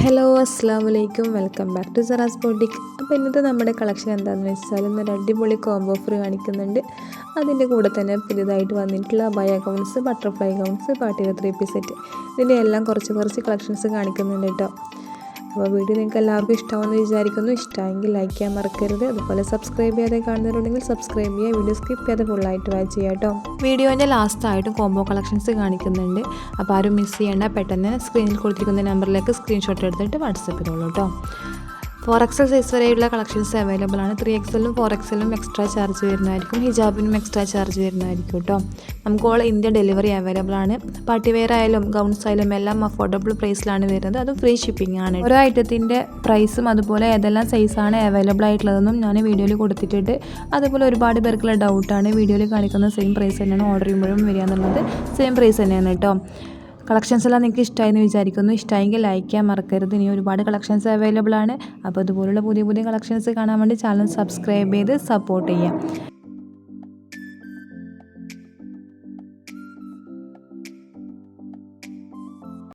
Hello അസ്സാം വലൈക്കും welcome back to Sara's boutique. അപ്പോൾ ഇന്നത്തെ നമ്മുടെ കളക്ഷൻ എന്താണെന്ന് വെച്ചാൽ ഇന്നൊരു അടിപൊളി കോംബോ ഓഫർ കാണിക്കുന്നുണ്ട്. അതിന്റെ കൂടെ തന്നെ പുതിയതായിട്ട് വന്നിട്ടുള്ള ബയ gowns butterfly gowns party three piece set ഇതിന്റെ എല്ലാം കുറച്ച് കുറച്ച് കളക്ഷൻസ് കാണിക്കുന്നുണ്ട് കേട്ടോ. അപ്പോൾ വീഡിയോ നിങ്ങൾക്ക് എല്ലാവർക്കും ഇഷ്ടമാണെന്ന് വിചാരിക്കുന്നു. ഇഷ്ടമെങ്കിൽ ലൈക്ക് ചെയ്യാൻ മറക്കരുത്. അതുപോലെ സബ്സ്ക്രൈബ് ചെയ്യാതെ കാണുന്നവരുണ്ടെങ്കിൽ സബ്സ്ക്രൈബ് ചെയ്യുക. വീഡിയോ സ്കിപ്പ് ചെയ്യാതെ ഫുള്ളായിട്ട് വാച്ച് ചെയ്യാം കേട്ടോ. വീഡിയോന്റെ ലാസ്റ്റായിട്ടും കോംബോ കളക്ഷൻസ് കാണിക്കുന്നുണ്ട്. അപ്പോൾ ആരും മിസ് ചെയ്യേണ്ട. പെട്ടെന്ന് സ്ക്രീനിൽ കൊടുത്തിരിക്കുന്ന നമ്പറിലേക്ക് സ്ക്രീൻഷോട്ട് എടുത്തിട്ട് വാട്സപ്പ് ചെയ്തോളൂ കേട്ടോ. ഫോർ എക്സൽ സൈസ് വരെയുള്ള കളക്ഷൻസ് അവൈലബിൾ ആണ്. ത്രീ എക്സലും ഫോർ എക്സലും എക്സ്ട്രാ ചാർജ് വരുന്നതായിരിക്കും. ഹിജാബിനും എക്സ്ട്രാ ചാർജ് വരുന്നതായിരിക്കും കേട്ടോ. നമുക്ക് ഓൾ ഇന്ത്യ ഡെലിവറി അവൈലബിൾ ആണ്. പാർട്ടി വെയർ ആയാലും ഗൗൺസ് ആയാലും എല്ലാം അഫോർഡബിൾ പ്രൈസിലാണ് വരുന്നത്. അത് ഫ്രീ ഷിപ്പിംഗ് ആണ്. ഓരോ ഐറ്റത്തിന്റെ പ്രൈസും അതുപോലെ ഏതെല്ലാം സൈസാണ് അവൈലബിൾ ആയിട്ടുള്ളതെന്നും ഞാൻ വീഡിയോയിൽ കൊടുത്തിട്ടുണ്ട്. അതുപോലെ ഒരുപാട് പേർക്കുള്ള ഡൗട്ടാണ് വീഡിയോയിൽ കാണിക്കുന്ന സെയിം പ്രൈസ് തന്നെയാണ് ഓർഡർ ചെയ്യുമ്പോഴും വരിക എന്നുള്ളത്. സെയിം പ്രൈസ് തന്നെയാണ് കേട്ടോ. കളക്ഷൻസ് എല്ലാം നിങ്ങൾക്ക് ഇഷ്ടമായെന്ന് വിചാരിക്കുന്നു. ഇഷ്ടമായെങ്കിൽ ലൈക്ക് ചെയ്യാൻ മറക്കരുത്. ഇനി ഒരുപാട് കളക്ഷൻസ് അവൈലബിൾ ആണ്. അപ്പോൾ അതുപോലുള്ള പുതിയ പുതിയ കളക്ഷൻസ് കാണാൻ വേണ്ടി ചാനൽ സബ്സ്ക്രൈബ് ചെയ്ത് സപ്പോർട്ട് ചെയ്യാം